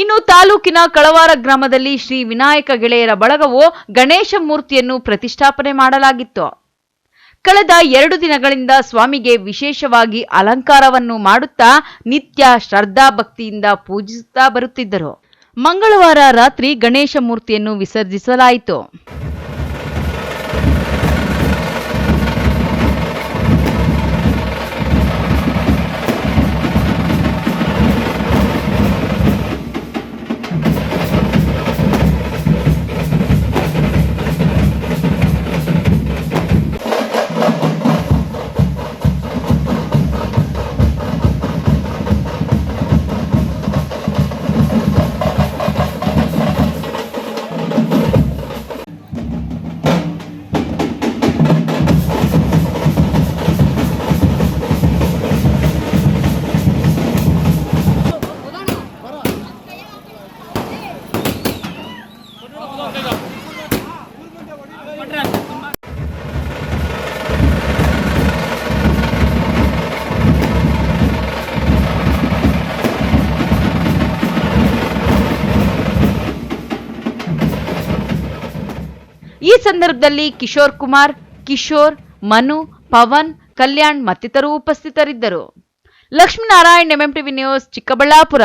ಇನ್ನು ತಾಲೂಕಿನ ಕಳವಾರ ಗ್ರಾಮದಲ್ಲಿ ಶ್ರೀ ವಿನಾಯಕ ಗೆಳೆಯರ ಬಳಗವು ಗಣೇಶ ಮೂರ್ತಿಯನ್ನು ಪ್ರತಿಷ್ಠಾಪನೆ ಮಾಡಲಾಗಿತ್ತು. ಕಳೆದ ಎರಡು ದಿನಗಳಿಂದ ಸ್ವಾಮಿಗೆ ವಿಶೇಷವಾಗಿ ಅಲಂಕಾರವನ್ನು ಮಾಡುತ್ತಾ ನಿತ್ಯ ಶ್ರದ್ಧಾ ಭಕ್ತಿಯಿಂದ ಪೂಜಿಸುತ್ತಾ ಬರುತ್ತಿದ್ದರು. ಮಂಗಳವಾರ ರಾತ್ರಿ ಗಣೇಶ ಮೂರ್ತಿಯನ್ನು ವಿಸರ್ಜಿಸಲಾಯಿತು. ಈ ಸಂದರ್ಭದಲ್ಲಿ ಕಿಶೋರ್ ಕುಮಾರ್ ಕಿಶೋರ್ ಮನು ಪವನ್ ಕಲ್ಯಾಣ್ ಮತ್ತಿತರರು ಉಪಸ್ಥಿತರಿದ್ದರು. Lakshminarayan MMTV news Chikkaballapur.